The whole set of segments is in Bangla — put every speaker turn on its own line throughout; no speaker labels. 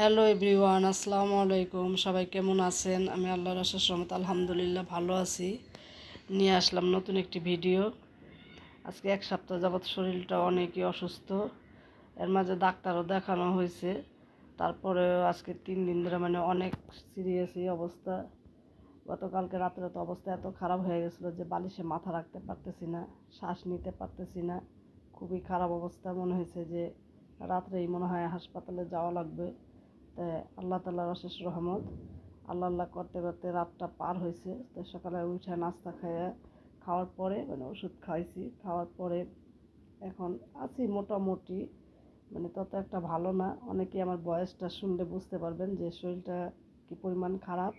হ্যালো এভরিওয়ান আসসালামু আলাইকুম সবাই কেমন আছেন? আমি আল্লাহর আশাস সমত আলহামদুলিল্লাহ ভালো আছি। নিয়ে আসলাম নতুন একটি ভিডিও। আজকে এক সপ্তাহ যাবৎ শরীরটা অনেকই অসুস্থ। এর মাঝে ডাক্তারও দেখানো হয়েছে। তারপরে আজকে তিন দিন ধরে মানে অনেক সিরিয়াসই অবস্থা। গতকালকে রাত্রে তো অবস্থা এত খারাপ হয়ে গেছিল যে বালিশে মাথা রাখতে পারতেছি না, শ্বাস নিতে পারতেছি না। খুবই খারাপ অবস্থা মনে হয়েছে যে রাত্রেই মনে হয় হাসপাতালে যাওয়া লাগবে। তাই আল্লাহ তাল্লাহর অশেষ রহমত। আল্লাহ আল্লাহ করতে করতে রাতটা পার হয়েছে। তো সকালে উঠে নাস্তা খাইয়ে খাওয়ার পরে মানে ওষুধ খাইছি। খাওয়ার পরে এখন আছি মোটামুটি। মানে তত একটা ভালো না। অনেকে আমার বয়সটা শুনলে বুঝতে পারবেন যে শরীরটা কি পরিমাণ খারাপ।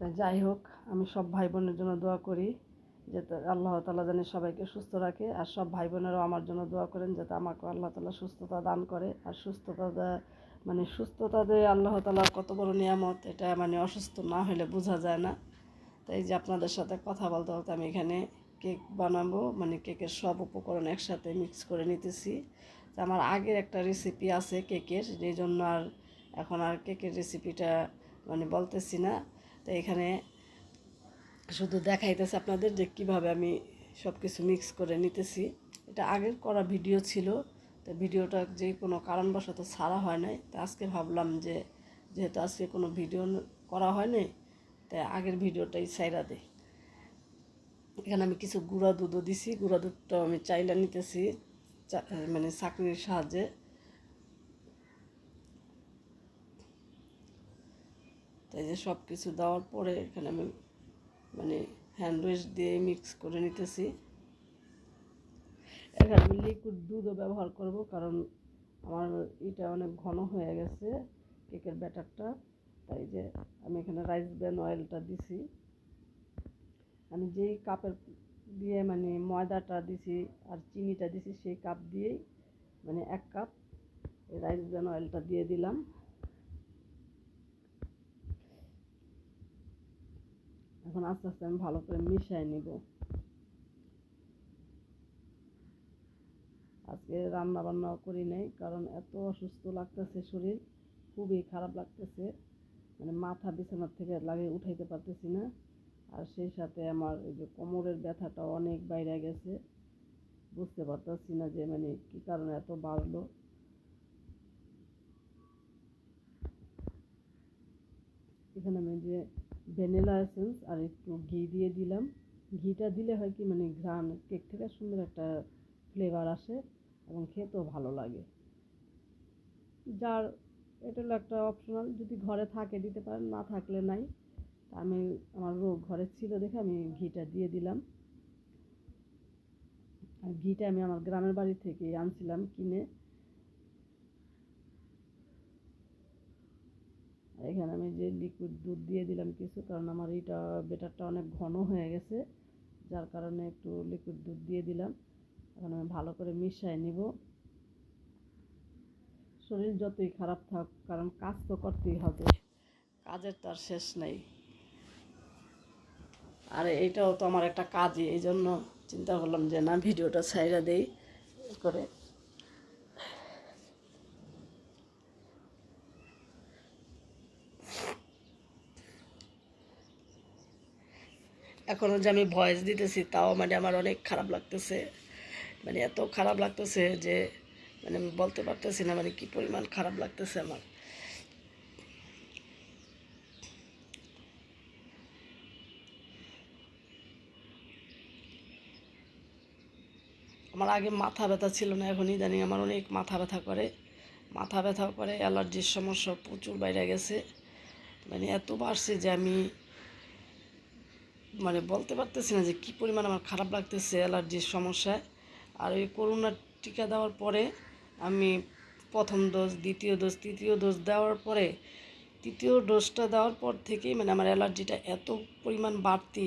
তাই যাই হোক, আমি সব ভাই বোনের জন্য দোয়া করি। যাতে আল্লাহ তালা যেন সবাইকে সুস্থ রাখে। আর সব ভাই বোনেরাও আমার জন্য দোয়া করেন যাতে আমাকে আল্লাহ তালা সুস্থতা দান করে। আর সুস্থতা মানে সুস্থতা দিয়ে আল্লাহ তালা কত বড় নিয়ামত, এটা মানে অসুস্থ না হলে বোঝা যায় না। তাই যে আপনাদের সাথে কথা বলতে বলতে আমি এখানে কেক বানাবো মানে কেকের সব উপকরণ একসাথে মিক্স করে নিতেছি। আমার আগের একটা রেসিপি আছে কেকের এই জন্য আর এখন আর কেকের রেসিপিটা মানে বলতেছি না। তো এখানে শুধু দেখাইতেছে আপনাদের যে কীভাবে আমি সব কিছু মিক্স করে নিতেছি। এটা আগের করা ভিডিও ছিল, তো ভিডিওটা যে কোনো কারণবশত ছাড়া হয় নাই। তো আজকে ভাবলাম যে, যেহেতু আজকে কোনো ভিডিও করা হয় নাই তাই আগের ভিডিওটাই সাইরা দিই। এখানে আমি কিছু গুঁড়া দুধও দিছি, গুঁড়া দুধটাও আমি চাইলা নিতেছি মানে চাকরির সাহায্যে। তাই যে সব কিছু দেওয়ার পরে এখানে আমি মানে হ্যান্ড ওয়েশ দিয়ে মিক্স করে নিতেছি। এখানে আমি লিকুইড দুধও ব্যবহার করব কারণ আমার এটা অনেক ঘন হয়ে গেছে কেকের ব্যাটারটা। তাই যে আমি এখানে রাইস ব্র্যান অয়েলটা দিছি। আমি যেই কাপের দিয়ে মানে ময়দাটা দিছি আর চিনিটা দিছি সেই কাপ দিয়েই মানে এক কাপ রাইস ব্র্যান অয়েলটা দিয়ে দিলাম। এখন আস্তে আস্তে আমি ভালো করে মিশিয়ে নিব। আজকে রান্না বান্নাও করি নাই, কারণ এত অসুস্থ লাগতেছে শরীর, খুবই খারাপ লাগতেছে। মানে মাথা বিছানার থেকে লাগিয়ে উঠাইতে পারতেছি না। আর সেই সাথে আমার এই যে কোমরের ব্যথাটা অনেক বাইরে গেছে। বুঝতে পারতেছি না যে মানে কী কারণে এত বাড়লো। এখানে আমি যে ভ্যানিলা এসেন্স আর একটু ঘি দিয়ে দিলাম। ঘিটা দিলে হয় কি মানে ঘ্রাণ, কেক থেকে সুন্দর একটা ফ্লেভার আসে এবং খেতেও ভালো লাগে। যার, এটা হলো একটা অপশনাল যদি ঘরে থাকে, দিতে পারেন, না থাকলে নাই। আমি, আমার ঘরে ছিল দেখে আমি ঘিটা দিয়ে দিলাম। আর ঘিটা আমি আমার গ্রামের বাড়ি থেকে আনছিলাম কিনে আর এখানে আমি যে লিকুইড দুধ দিয়ে দিলাম কিছু, কারণ আমার এইটা বেটারটা অনেক ঘন হয়ে গেছে, যার কারণে একটু লিকুইড দুধ দিয়ে দিলাম। এখন আমি ভালো করে মিশিয়ে নিব। শরীর যতই খারাপ থাক, কারণ কাজ তো করতেই হবে, কাজের তো আর শেষ নেই। আর এইটাও তো আমার একটা কাজই এই জন্য চিন্তা করলাম যে না, ভিডিওটা ছাইরা দেই করে এখনও যে আমি ভয়েস দিতেছি, তাও মানে আমার অনেক খারাপ লাগতেছে। মানে এত খারাপ লাগতেছে যে মানে আমি বলতে পারতেছি না মানে কি পরিমাণ খারাপ লাগতেছে আমার। আমার আগে মাথা ব্যথা ছিল না, এখন ইদানিং আমার অনেক মাথা ব্যথা করে। মাথা ব্যথা করে, অ্যালার্জির সমস্যা প্রচুর বাইরে গেছে। মানে এত বাড়ছে যে আমি মানে বলতে পারতেছি না যে কী পরিমাণ আমার খারাপ লাগতেছে, অ্যালার্জির সমস্যায় আর ওই করোনার টিকা দেওয়ার পরে আমি প্রথম ডোজ দ্বিতীয় ডোজ তৃতীয় ডোজ দেওয়ার পরে তৃতীয় ডোজটা দেওয়ার পর থেকেই মানে আমার অ্যালার্জিটা এত পরিমাণ বাড়তি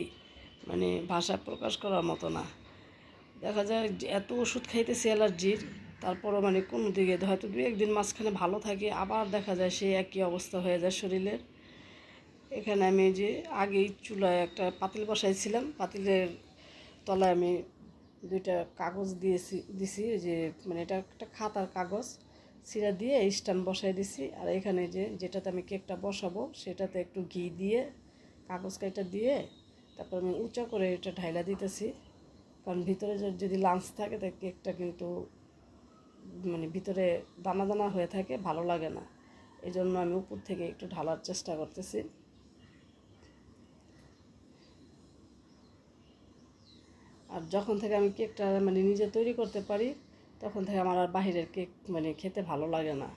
মানে ভাষায় প্রকাশ করার মতো না। দেখা যায় এত ওষুধ খাইতেছি অ্যালার্জির, তারপরও মানে কোনো দিকে হয়তো দু একদিন মাঝখানে ভালো থাকে, আবার দেখা যায় সেই একই অবস্থা হয়ে যায় শরীরের। এখানে আমি যে আগেই চুলায় একটা পাতিল বসাইছিলাম, পাতিলের তলায় আমি দুইটা কাগজ দিয়েছি, দিছি যে মানে এটা একটা খাতার কাগজ সিরা দিয়ে স্ট্যান্ড বসাই দিছি, আর এখানে যে যেটাতে আমি কেকটা বসাবো সেটাতে একটু ঘি দিয়ে, কাগজ কাইটা দিয়ে তারপর আমি উঁচা করে এটা ঢাইলা দিতেছি, কারণ ভিতরে যদি লাঞ্চ থাকে তাই কেকটা কিন্তু মানে ভিতরে দানা দানা হয়ে থাকে, ভালো লাগে না। এই জন্য আমি উপর থেকে একটু ঢালার চেষ্টা করতেছি। আর যখন থেকে আমি কেকটা মানে নিজে তৈরি করতে পারি, তখন থেকে আমার আর বাহিরের কেক মানে খেতে ভালো লাগে না।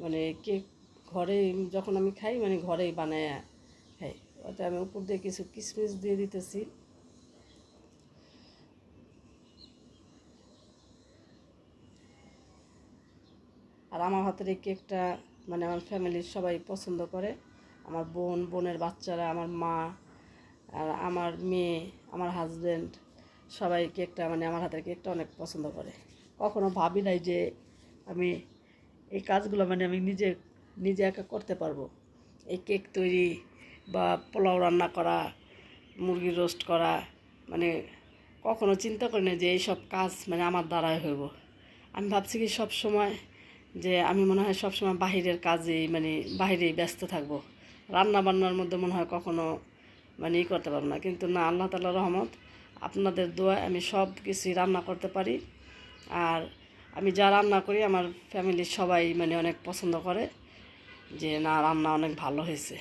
মানে কেক ঘরেই যখন আমি খাই মানে ঘরেই বানায় খাই। ওতে আমি উপর দিয়ে কিছু কিশমিশ দিয়ে দিতেছি। আর আমার হাতের এই কেকটা মানে আমার ফ্যামিলির সবাই পছন্দ করে। আমার বোন, বোনের বাচ্চারা, আমার মা, আর আমার মেয়ে, আমার হাজব্যান্ড সবাই কেকটা মানে আমার হাতের কেকটা অনেক পছন্দ করে। কখনো ভাবি নাই যে আমি এই কাজগুলো মানে আমি নিজে নিজে একা করতে পারব। এই কেক তৈরি বা পোলাও রান্না করা, মুরগি রোস্ট করা মানে কখনো চিন্তা করি না যে এইসব কাজ মানে আমার দ্বারাই হইব। আমি ভাবছি কি সব সময় যে আমি মনে হয় সব সময় বাহিরের কাজেই মানে বাহিরেই ব্যস্ত থাকব। রান্না বান্নার মধ্যে মনে হয় কখনো মানে ই করতে পারব না। কিন্তু না, আল্লাহ তালা রহমত আপনাদের দোয়া আমি সব কিছুই রান্না করতে পারি। আর আমি যা রান্না করি, আমার ফ্যামিলির সবাই মানে অনেক পছন্দ করে যে, না, রান্না অনেক ভালো হয়েছে।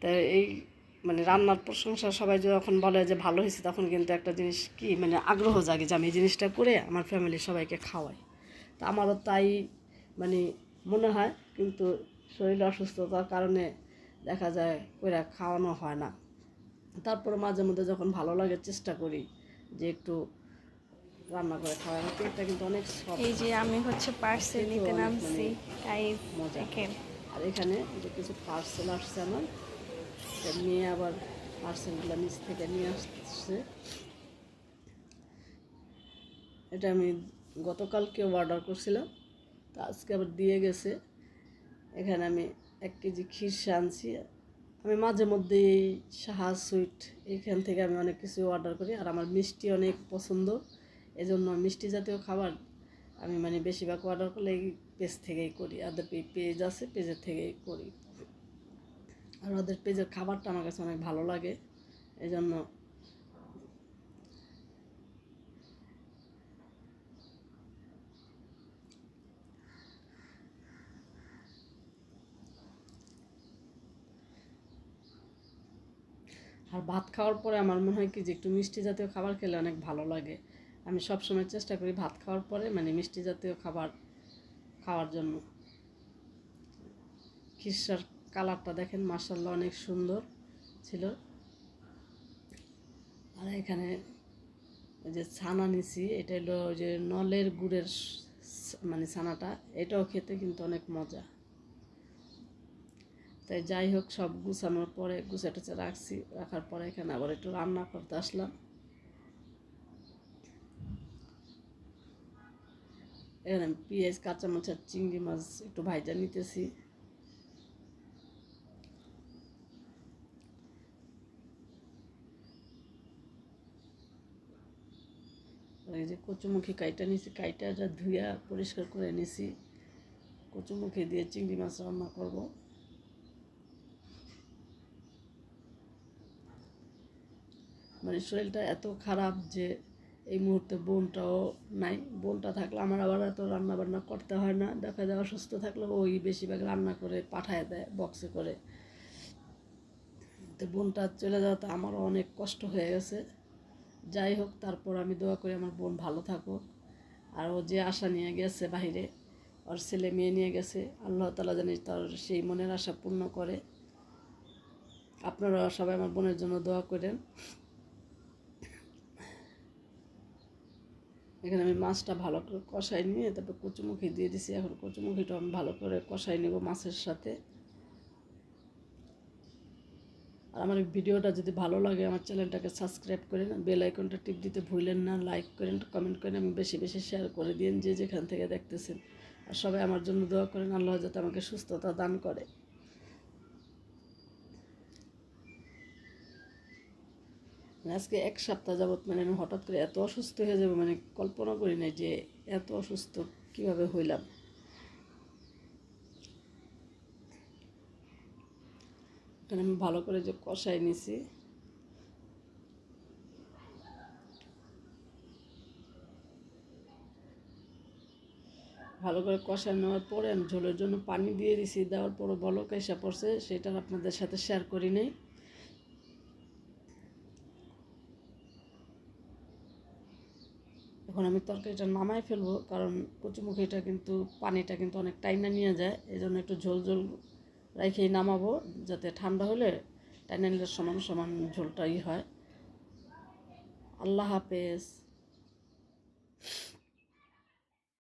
তো এই মানে রান্নার প্রশংসা সবাই যখন বলে যে, ভালো হয়েছে, তখন কিন্তু একটা জিনিস কি মানে আগ্রহ জাগে যে, আমি এই জিনিসটা করে আমার ফ্যামিলির সবাইকে খাওয়াই। তা আমারও তাই মানে মনে হয়, কিন্তু শরীর অসুস্থতার কারণে দেখা যায় কইরা খাওয়ানো হয় না। তারপরে মাঝে মধ্যে যখন ভালো লাগে চেষ্টা করি যে একটু রান্না করে খাওয়া পেটটা কিন্তু অনেক।
এই যে আমি হচ্ছে পার্সেল নিতে নামছি তাই
মজা। আর এখানে যে কিছু পার্সেল আসছে আমার নিয়ে আবার পার্সেলগুলো নিচ থেকে নিয়ে আসছে এটা আমি গতকালকে অর্ডার করছিলাম তা আজকে আবার দিয়ে গেছে এখানে আমি এক কেজি খিরসা আনছি আমি মাঝে মধ্যে সাহা, সুইট এখান থেকে আমি অনেক কিছু অর্ডার করি আর আমার মিষ্টি অনেক পছন্দ। এই জন্য মিষ্টি জাতীয় খাবার আমি মানে বেশিরভাগ অর্ডার করলে এই পেজ থেকেই করি ওদের পেজ আছে পেজের থেকেই করি। আর ওদের পেজের খাবারটা আমার কাছে অনেক ভালো লাগে এই জন্য আর ভাত খাওয়ার পরে আমার মনে হয় কি যে একটু মিষ্টি জাতীয় খাবার খেলে অনেক ভালো লাগে। আমি সব সময় চেষ্টা করি ভাত খাওয়ার পরে মানে মিষ্টি জাতীয় খাবার খাওয়ার জন্য। খিরসার কালারটা দেখেন মার্শাল্লাহ অনেক সুন্দর ছিল। আর এখানে ওই যে ছানা নিছি, এটা হলো ওই যে নলের গুড়ের মানে ছানাটা, এটাও খেতে কিন্তু অনেক মজা। তাই যাই হোক, সব গুছানোর পরে গুছা টুচা রাখছি, রাখার পরে এখানে আবার একটু রান্না করতে আসলাম। এখানে পেঁয়াজ, কাঁচামরিচ আর চিংড়ি মাছ একটু ভাইজা নিতেছি। এই যে কচুমুখী কাইটা নিছি কাইটাটা ধুইয়া পরিষ্কার করে নিছি। কচুমুখী দিয়ে চিংড়ি মাছ রান্না করব। মানে শরীরটা এত খারাপ যে এই মুহূর্তে বোনটাও নাই। বোনটা থাকলে আমার আবার এত রান্না বান্না করতে হয় না। দেখা যায় অসুস্থ থাকলে ওই বেশিরভাগ রান্না করে পাঠায় দেয় বক্সে করে। তো বোনটা চলে যাওয়াতে আমারও অনেক কষ্ট হয়ে গেছে। যাই হোক, তারপর আমি দোয়া করি আমার বোন ভালো থাকুক। আর ও যে আশা নিয়ে গেছে বাইরে ওর ছেলে মেয়ে নিয়ে গেছে, আল্লাহ তালা জানি তার সেই মনের আশা পূর্ণ করে। আপনারা সবাই আমার বোনের জন্য দোয়া করেন। এখানে আমি মাছটা ভালো করে কষাই নিয়ে তারপর কচুমুখি দিয়ে দিছি। এখন কচুমুখিটা আমি ভালো করে কষাই নেব মাছের সাথে। আর আমার ভিডিওটা যদি ভালো লাগে আমার চ্যানেলটাকে সাবস্ক্রাইব করেন বেল আইকনটা টিপ দিতে ভুলেন না, লাইক করেন, কমেন্ট করেন, আমি বেশি বেশি শেয়ার করে দিন যে যেখান থেকে দেখতেছেন। আর সবাই আমার জন্য দোয়া করেন, আল্লাহ যাতে আমাকে সুস্থতা দান করে। মানে আজকে এক সপ্তাহ যাবৎ মানে আমি হঠাৎ করে এত অসুস্থ হয়ে যাব মানে কল্পনা করি নাই যে এত অসুস্থ কীভাবে হইলাম। এখানে আমি ভালো করে যে কষাই নিছি। ভালো করে কষায় নেওয়ার পরে আমি ঝোলের জন্য পানি দিয়ে দিছি, দেওয়ার পরও বলক কেসা পড়ছে, সেটা আপনাদের সাথে শেয়ার করি নাই। এখন আমি তরকারিটা নামায় ফেলব, কারণ কচুমুখিটা কিন্তু, পানিটা কিন্তু অনেক টাইনা নিয়ে যায় এই জন্য একটু ঝোল ঝোল রেখেই নামাবো, যাতে ঠান্ডা হলে টাইনা নিলে সমান সমান ঝোলটাই হয়। আল্লাহ হাফেজ।